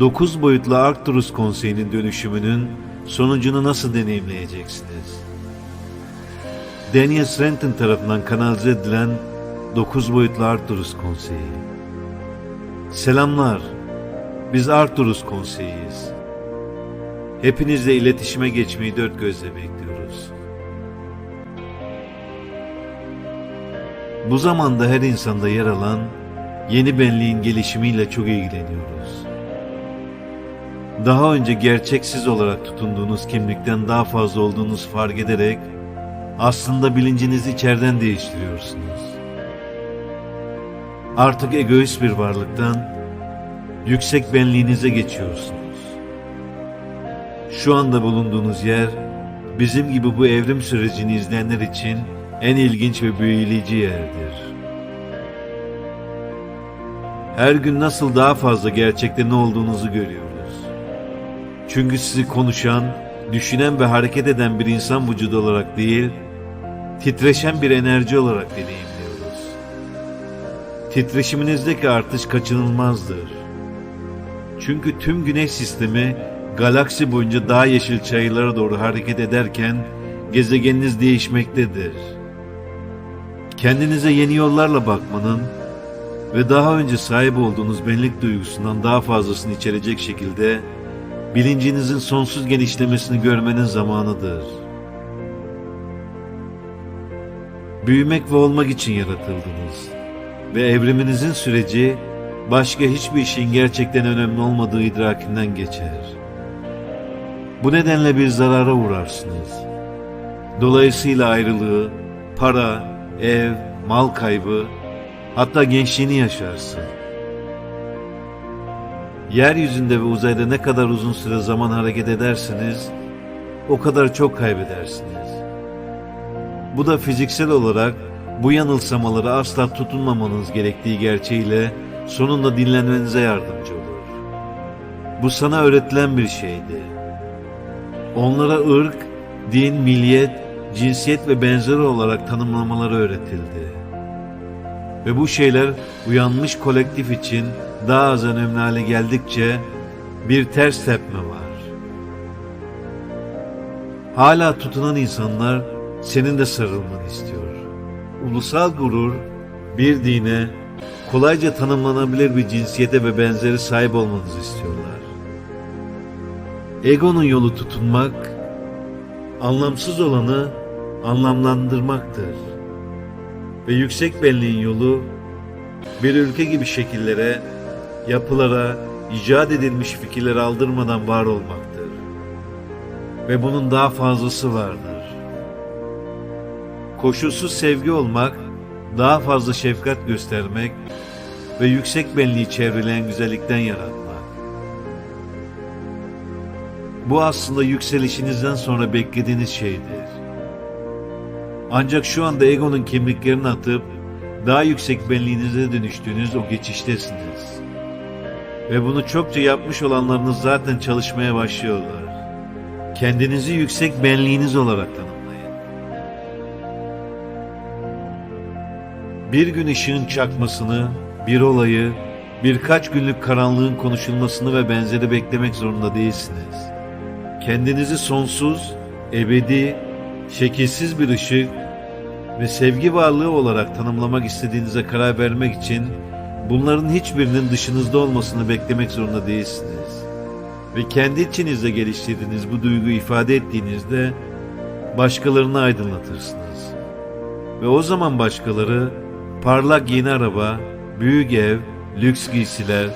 9 boyutlu Arcturus konseyinin dönüşümünün sonucunu nasıl deneyimleyeceksiniz? Daniel Srenton tarafından kanalize edilen 9 boyutlu Arcturus konseyi. Selamlar. Biz Arcturus konseyiyiz. Hepinizle iletişime geçmeyi dört gözle bekliyoruz. Bu zamanda her insanda yer alan yeni benliğin gelişimiyle çok ilgileniyoruz. Daha önce gerçeksiz olarak tutunduğunuz kimlikten daha fazla olduğunuz fark ederek aslında bilincinizi içeriden değiştiriyorsunuz. Artık egoist bir varlıktan yüksek benliğinize geçiyorsunuz. Şu anda bulunduğunuz yer bizim gibi bu evrim sürecini izleyenler için en ilginç ve büyüleyici yerdir. Her gün nasıl daha fazla gerçekte ne olduğunuzu görüyoruz. Çünkü sizi konuşan, düşünen ve hareket eden bir insan vücudu olarak değil, titreşen bir enerji olarak deneyimliyoruz. Titreşiminizdeki artış kaçınılmazdır. Çünkü tüm güneş sistemi galaksi boyunca daha yeşil çayırlara doğru hareket ederken gezegeniniz değişmektedir. Kendinize yeni yollarla bakmanın ve daha önce sahip olduğunuz benlik duygusundan daha fazlasını içerecek şekilde bilincinizin sonsuz genişlemesini görmenin zamanıdır. Büyümek ve olmak için yaratıldınız ve evriminizin süreci başka hiçbir işin gerçekten önemli olmadığı idrakinden geçer. Bu nedenle bir zarara uğrarsınız. Dolayısıyla ayrılığı, para, ev, mal kaybı, hatta gençliğini yaşarsın. Yeryüzünde ve uzayda ne kadar uzun süre zaman hareket ederseniz, o kadar çok kaybedersiniz. Bu da fiziksel olarak bu yanılsamalara asla tutunmamanız gerektiği gerçeğiyle sonunda dinlenmenize yardımcı olur. Bu sana öğretilen bir şeydi. Onlara ırk, din, milliyet, cinsiyet ve benzeri olarak tanımlamaları öğretildi. Ve bu şeyler uyanmış kolektif için daha az önemli hale geldikçe bir ters tepme var. Hala tutunan insanlar senin de sarılmanı istiyor. Ulusal gurur bir dine, kolayca tanımlanabilir bir cinsiyete ve benzeri sahip olmanızı istiyorlar. Egonun yolu tutunmak, anlamsız olanı anlamlandırmaktır. Ve yüksek benliğin yolu bir ülke gibi şekillere, yapılara, icat edilmiş fikirlere aldırmadan var olmaktır. Ve bunun daha fazlası vardır. Koşulsuz sevgi olmak, daha fazla şefkat göstermek ve yüksek benliği çevreleyen güzellikten yaratmak. Bu aslında yükselişinizden sonra beklediğiniz şeydir. Ancak şu anda egonun kimliklerini atıp daha yüksek benliğinize dönüştüğünüz o geçiştesiniz. Ve bunu çokça yapmış olanlarınız zaten çalışmaya başlıyorlar. Kendinizi yüksek benliğiniz olarak tanımlayın. Bir gün ışığın çakmasını, bir olayı, birkaç günlük karanlığın konuşulmasını ve benzeri beklemek zorunda değilsiniz. Kendinizi sonsuz, ebedi, şekilsiz bir ışık ve sevgi varlığı olarak tanımlamak istediğinize karar vermek için bunların hiçbirinin dışınızda olmasını beklemek zorunda değilsiniz. Ve kendi içinizde geliştirdiğiniz bu duyguyu ifade ettiğinizde başkalarını aydınlatırsınız. Ve o zaman başkaları parlak yeni araba, büyük ev, lüks giysiler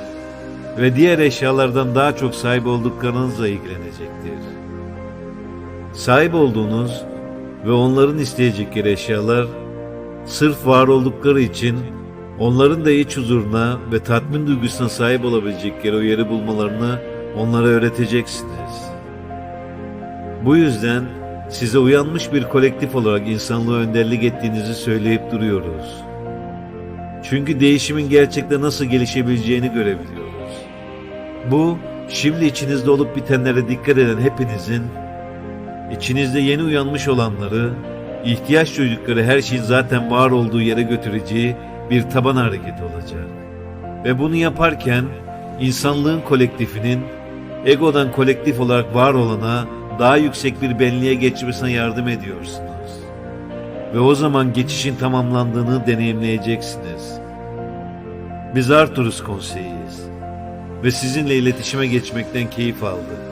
ve diğer eşyalardan daha çok sahip olduklarınızla ilgilenecektir. Sahip olduğunuz ve onların isteyecekleri eşyalar sırf var oldukları için onların da iç huzuruna ve tatmin duygusuna sahip olabilecekleri o yeri bulmalarını onlara öğreteceksiniz. Bu yüzden size uyanmış bir kolektif olarak insanlığa önderlik ettiğinizi söyleyip duruyoruz. Çünkü değişimin gerçekte nasıl gelişebileceğini görebiliyoruz. Bu, şimdi içinizde olup bitenlere dikkat eden hepinizin, içinizde yeni uyanmış olanları, ihtiyaç duydukları her şeyin zaten var olduğu yere götüreceği bir taban hareketi olacak. Ve bunu yaparken insanlığın kolektifinin egodan kolektif olarak var olana daha yüksek bir benliğe geçmesine yardım ediyorsunuz. Ve o zaman geçişin tamamlandığını deneyimleyeceksiniz. Biz Arturus Konseyi'yiz ve sizinle iletişime geçmekten keyif aldık.